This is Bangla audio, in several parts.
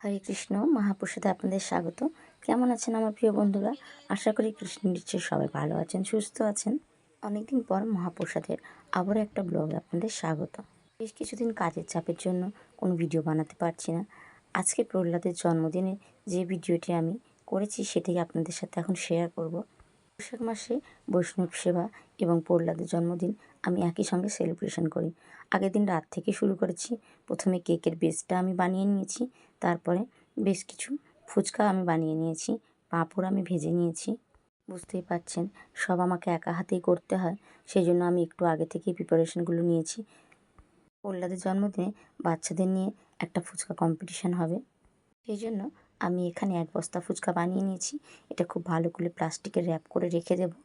হরে কৃষ্ণ, মহাপ্রসাদে আপনাদের স্বাগত। কেমন আছেন আমার প্রিয় বন্ধুরা? আশা করি কৃষ্ণ নিশ্চয়ই সবাই ভালো আছেন, সুস্থ আছেন। অনেকদিন পর মহাপ্রসাদের আবারও একটা ব্লগে আপনাদের স্বাগত। বেশ কিছুদিন কাজের চাপের জন্য কোনো ভিডিও বানাতে পারছি না। আজকে প্রহ্লাদের জন্মদিনে যে ভিডিওটি আমি করেছি সেটাই আপনাদের সাথে এখন শেয়ার করব। বৈশাখ মাসে বৈষ্ণব সেবা এবং প্রহ্লাদের জন্মদিন আমি একই সঙ্গে সেলিব্রেশন করি। আগের দিন রাত থেকে শুরু করেছি। প্রথমে কেকের বেসটা আমি বানিয়ে নিয়েছি। তারপরে বেশ কিছু ফুচকা আমি বানিয়ে নিয়েছি। পাঁপড় আমি ভেজে নিয়েছি। বুঝতেই পারছেন, সব আমাকে একা হাতেই করতে হয়। সেই জন্য আমি একটু আগে থেকেই প্রিপারেশনগুলো নিয়েছি। প্রহ্লাদের জন্মদিনে বাচ্চাদের নিয়ে একটা ফুচকা কম্পিটিশান হবে। সেই জন্য আমি এখানে এক বস্তা ফুচকা বানিয়ে নিয়েছি। এটা খুব ভালো করে প্লাস্টিকের র্যাপ করে রেখে দেবো,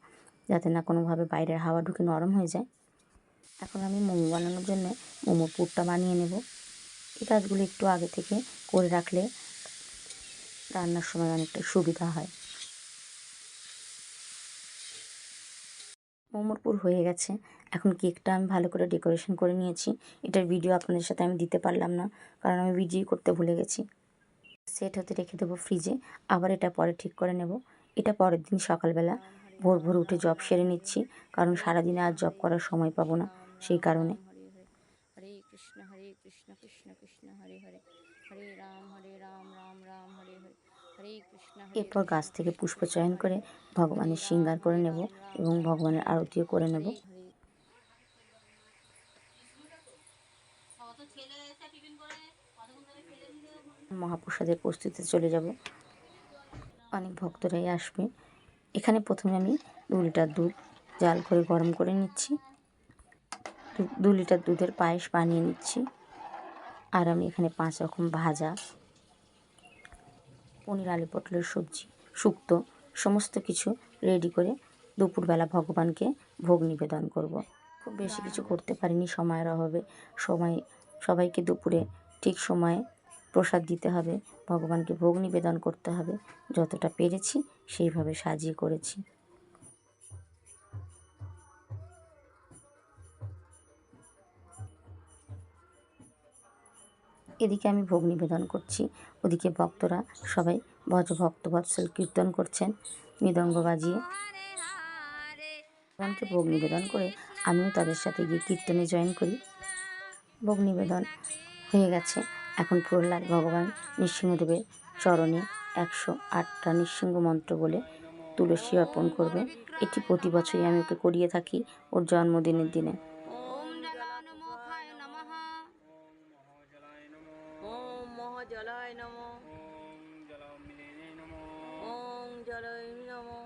যাতে না কোনোভাবে বাইরের হাওয়া ঢুকে নরম হয়ে যায়। এখন আমি মোমো বানানোর জন্য মোমোর পুরটা বানিয়ে নেব। এই কাজগুলো একটু আগে থেকে করে রাখলে রান্নার সময় অনেকটা সুবিধা হয়। মোমোর পুর হয়ে গেছে। এখন কেকটা আমি ভালো করে ডেকোরেশন করে নিয়েছি। এটার ভিডিও আপনাদের সাথে আমি দিতে পারলাম না, কারণ আমি ভিডিও করতে ভুলে গেছি। সেট হতে রেখে দেবো ফ্রিজে আবার এটা পরে ঠিক করে নেব। এটা পরের দিন সকালবেলা। ভোর ভোর উঠে জব সেরে নিচ্ছি। কারণ সারাদিনে আর জব করার সময় পাবো না সেই কারণে। হরে কৃষ্ণ হরে কৃষ্ণ কৃষ্ণ কৃষ্ণ হরে হরে। হরে রাম হরে রাম রাম রাম হরে হরে। হরে কৃষ্ণ এরপর গাছ থেকে পুষ্প চয়ন করে ভগবানের শৃঙ্গার করে নেব এবং ভগবানের আরতিও করে নেব। মহাপ্রসাদের প্রস্তুতিতে চলে যাব। অনেক ভক্তরাই আসবে। এখানে প্রথমে আমি দু লিটার দুধ জাল করে গরম করে নিচ্ছি। দু- লিটার দুধের পায়েস বানিয়ে নিচ্ছি। আর আমি এখানে পাঁচ রকম ভাজা, পনির, আলু পটলের সবজি, শুক্তো, সমস্ত কিছু রেডি করে দুপুরবেলা ভগবানকে ভোগ নিবেদন করব। খুব বেশি কিছু করতে পারিনি, সময়ের অভাবে। সময়, সবাইকে দুপুরে ঠিক সময়ে প্রসাদ দিতে হবে, ভগবানকে ভোগ নিবেদন করতে হবে, যতটা পেরেছি সেইভাবে সাজিয়ে করেছি। এদিকে আমি ভোগ নিবেদন করছি, ওদিকে ভক্তরা সবাই ভজ ভক্ত বৎসল কীর্তন করছেন, মৃদঙ্গ বাজিয়ে। ভগবানকে ভোগ নিবেদন করে আমিও তাদের সাথে গিয়ে কীর্তনে জয়েন করি। ভোগ নিবেদন হয়ে গেছে। এখন প্রহ্লাদ ভগবান নৃসিংহদেবের চরণে একশো আটটা নৃসিংহ মন্ত্র বলে তুলসী অর্পণ করবে। এটি প্রতি বছরই আমি ওকে করিয়ে থাকি ওর জন্মদিনের দিনে। নমঃ ওম জলয় নমঃ।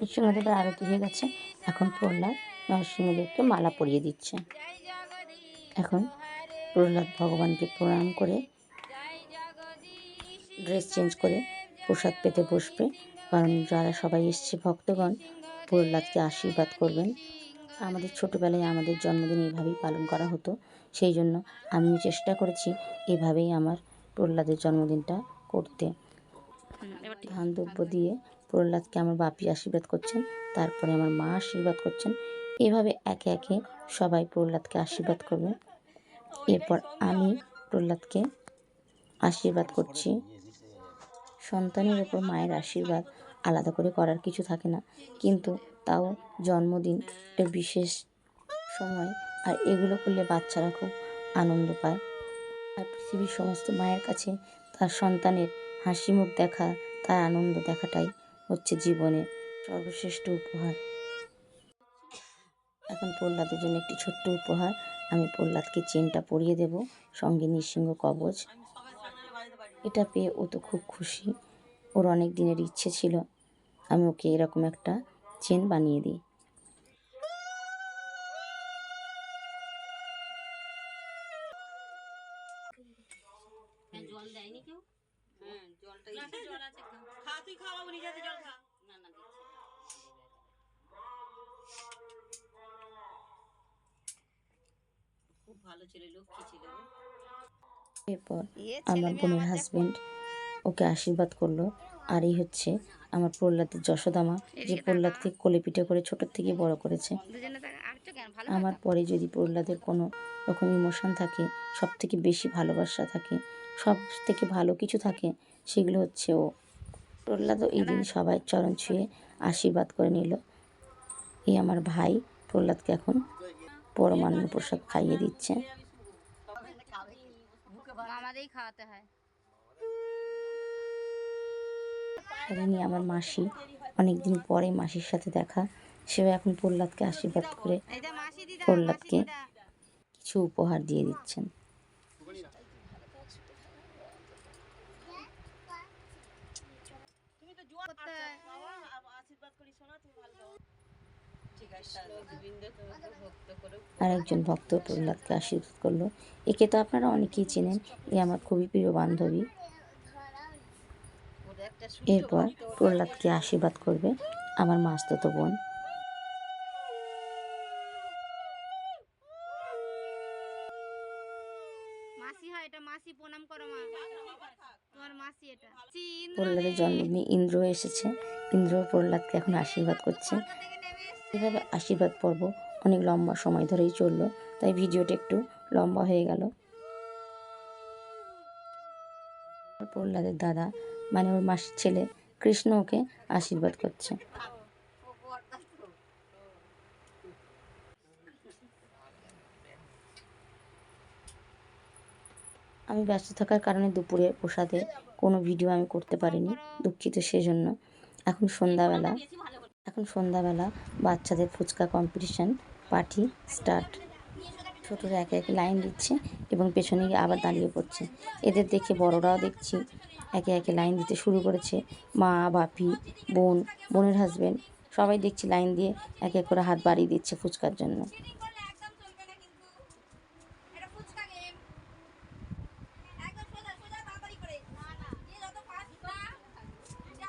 নৃসিংহদেবের আরতি হয়ে গেছে। এখন প্রহ্লাদ নরসিংহদেবকে মালা পরিয়ে দিচ্ছে। এখন প্রহ্লাদ ভগবানকে প্রণাম করে ড্রেস চেঞ্জ করে প্রসাদ পেতে বসবে। কারণ যারা সবাই এসছে ভক্তগণ, প্রহ্লাদকে আশীর্বাদ করবেন। আমাদের ছোটোবেলায় আমাদের জন্মদিন এইভাবেই পালন করা হতো। সেই জন্য আমিও চেষ্টা করেছি এভাবেই আমার প্রহ্লাদের জন্মদিনটা করতে। ধান দ্রব্য দিয়ে প্রহ্লাদকে আমার বাপি আশীর্বাদ করছেন, তারপরে আমার মা আশীর্বাদ করছেন। এভাবে একে একে সবাই প্রহ্লাদকে আশীর্বাদ করবে। এরপর আমি প্রহ্লাদকে আশীর্বাদ করছি। সন্তানের ওপর মায়ের আশীর্বাদ আলাদা করে করার কিছু থাকে না। কিন্তু তাও জন্মদিন একটা বিশেষ সময়, আর এগুলো করলে বাচ্চারা খুব আনন্দ পায়। আর পৃথিবীর সমস্ত মায়ের কাছে তার সন্তানের হাসি মুখ দেখা, তার আনন্দ দেখাটাই হচ্ছে জীবনের সর্বশ্রেষ্ঠ উপহার। এখন প্রহ্লাদের জন্য একটি ছোট্ট উপহার। আমি প্রহ্লাদকে চেনটা পরিয়ে দেব, সঙ্গে নৃসিংহ কবচ। এটা পেয়ে ও তো খুব খুশি। ওর অনেক দিনের ইচ্ছে ছিল। আমি ওকে এরকম একটা চেন বানিয়ে দিই। ভালো ছেলে লক্ষ্মী ছিল। এরপর আমার বোনের হাজবেন্ড ওকে আশীর্বাদ করল। আর এই হচ্ছে আমার প্রহ্লাদের যশোদামা যে প্রহ্লাদকে কোলে পিঠে করে ছোটোর থেকে বড় করেছে। আমার পরে যদি প্রহ্লাদের কোনো রকম ইমোশন থাকে সব থেকে বেশি ভালোবাসা থাকে সব থেকে ভালো কিছু থাকে সেগুলো হচ্ছে ও। প্রহ্লাদও এই দিন সবাই চরণ ছুঁয়ে আশীর্বাদ করে নিল। এই আমার ভাই প্রহ্লাদকে এখন পরমান্ন প্রসাদ খাইয়ে দিচ্ছে। খাওয়াতে আমার মাসি অনেকদিন পরে মাসির সাথে দেখা। সেও এখন প্রহ্লাদকে আশীর্বাদ করে প্রহ্লাদকে কিছু উপহার দিয়ে দিচ্ছেন। আর একজন ভক্ত প্রহ্লাদকে আশীর্বাদ করল। একে তো আপনারা অনেকেই চেনেন এ আমার খুবই প্রিয় বান্ধবী। এরপর প্রহ্লাদকে আশীর্বাদ করবে আমার মাস্ততো বোন। হয় প্রহ্লাদের জন্মদিনে ইন্দ্র এসেছে। ইন্দ্র প্রহ্লাদকে এখন আশীর্বাদ করছে। এভাবে আশীর্বাদ পর্ব অনেক লম্বা সময় ধরেই চলল, তাই ভিডিওটা একটু লম্বা হয়ে গেল। প্রহ্লাদের দাদা মানে ওর মাসির ছেলে কৃষ্ণ ওকে আশীর্বাদ করছে। আমি ব্যস্ত থাকার কারণে দুপুরে প্রসাদে কোনো ভিডিও আমি করতে পারিনি, দুঃখিত সেজন্য। এখন সন্ধ্যাবেলা। এখন সন্ধ্যাবেলা বাচ্চাদের ফুচকা কম্পিটিশান পার্টি স্টার্ট ছোটরা একে একে লাইন দিচ্ছে এবং পেছনে গিয়ে আবার দাঁড়িয়ে পড়ছে। এদের দেখে বড়রাও দেখছি, একে একে লাইন দিতে শুরু করেছে। মা, বাপি, বোন, বোনের হাজব্যান্ড সবাই দেখছি লাইন দিয়ে একে এক করে হাত বাড়িয়ে দিচ্ছে ফুচকার জন্য চিটিং করলে একদম চলবে না কিন্তু এটা ফুচকা গেম একদম সোজা সোজা তাড়াতাড়ি করে না না যে যত ফাস্ট না যা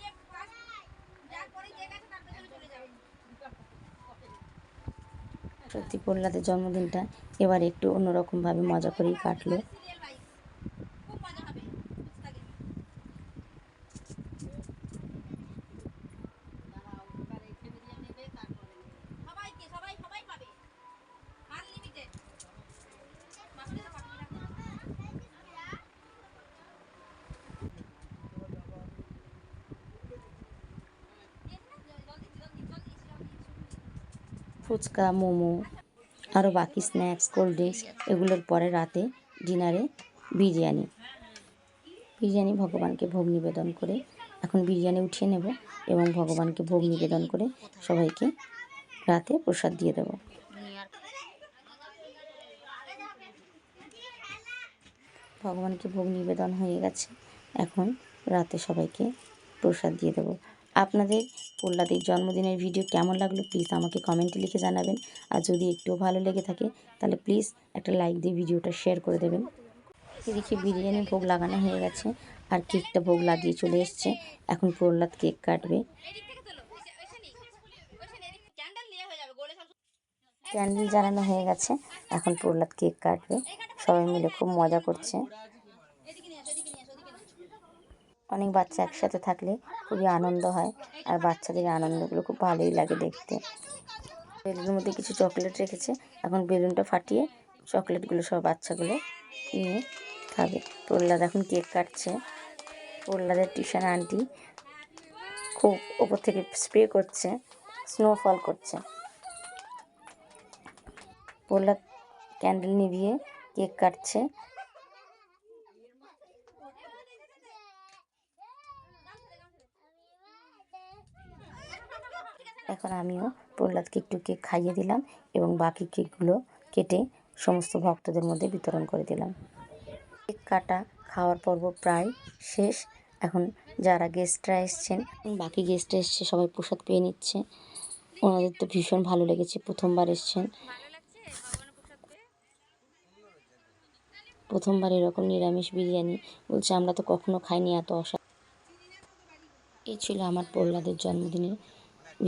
যে ফাস্ট যা করে যে গেছে তার পেছনে চলে যাবে সত্যি প্রহ্লাদের জন্মদিনটা এবার একটু অন্যরকমভাবে মজা করেই কাটলো সিরিয়াল ওয়াইজ খুব মজা হবে ফুচকা গেম সবাইকে সবাই সবাই পাবে আনলিমিটেড মাসুরিতে পাঠিয়ে রাখো জলদি জলদি জলদি ফুচকা, মোমো আরও বাকি স্ন্যাক্স, কোল্ড ড্রিঙ্কস, এগুলোর পরে রাতে ডিনারে বিরিয়ানি। বিরিয়ানি ভগবানকে ভোগ নিবেদন করে এখন বিরিয়ানি উঠিয়ে নেব এবং ভগবানকে ভোগ নিবেদন করে সবাইকে রাতে প্রসাদ দিয়ে দেবো। ভগবানকে ভোগ নিবেদন হয়ে গেছে। এখন রাতে সবাইকে প্রসাদ দিয়ে দেবো। আপনাদের প্রহ্লাদের জন্মদিনের ভিডিও কেমন লাগল প্লিজ আমাকে কমেন্টে লিখে জানাবেন। আর যদি একটুও ভালো লেগে থাকে, তাহলে প্লিজ একটা লাইক দিয়ে ভিডিওটা শেয়ার করে দেবেন। এদিকে বিরিয়ানি ভোগ লাগানো হয়ে গেছে, আর কেকটা ভোগ লাগিয়ে চলে এসছে। এখন প্রহ্লাদ কেক কাটবে। ক্যান্ডেল জ্বালানো হয়ে গেছে, এখন প্রহ্লাদ কেক কাটবে। সবাই মিলে খুব মজা করছে। অনেক বাচ্চা একসাথে থাকলে খুবই আনন্দ হয়। আর বাচ্চাদের আনন্দগুলো খুব ভালোই লাগে দেখতে। বেলুনের মধ্যে কিছু চকলেট রেখেছে। এখন বেলুনটা ফাটিয়ে চকলেটগুলো সব বাচ্চাগুলো নিয়ে খাবে। প্রহ্লাদ এখন কেক কাটছে। প্রহ্লাদের টিউশন আন্টি খুব ওপর থেকে স্প্রে করছে স্নোফল করছে। প্রহ্লাদ ক্যান্ডেল নিভিয়ে কেক কাটছে। এখন আমিও প্রহ্লাদকে একটু কেক খাইয়ে দিলাম এবং বাকি কেকগুলো কেটে সমস্ত ভক্তদের মধ্যে বিতরণ করে দিলাম। কেক কাটা, খাওয়ার পর্ব প্রায় শেষ। এখন যারা গেস্টরা এসছেন, বাকি গেস্টরা এসছে, সবাই প্রসাদ পেয়ে নিচ্ছে। ওনাদের তো ভীষণ ভালো লেগেছে, প্রথমবার এসছেন। প্রথমবার এরকম নিরামিষ বিরিয়ানি। বলছে, আমরা তো কখনো খাইনি, এত অসা এই ছিল আমার প্রহ্লাদের জন্মদিনের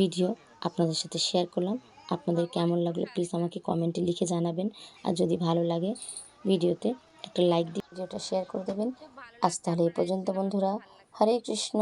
ভিডিও। আপনাদের সাথে শেয়ার করলাম। আপনাদের কেমন লাগল প্লিজ আমাকে কমেন্টে লিখে জানাবেন। আর যদি ভালো লাগে ভিডিওতে একটা লাইক দিয়ে ভিডিওটা শেয়ার করে দেবেন। আজ তাহলে এই পর্যন্ত বন্ধুরা, হরে কৃষ্ণ।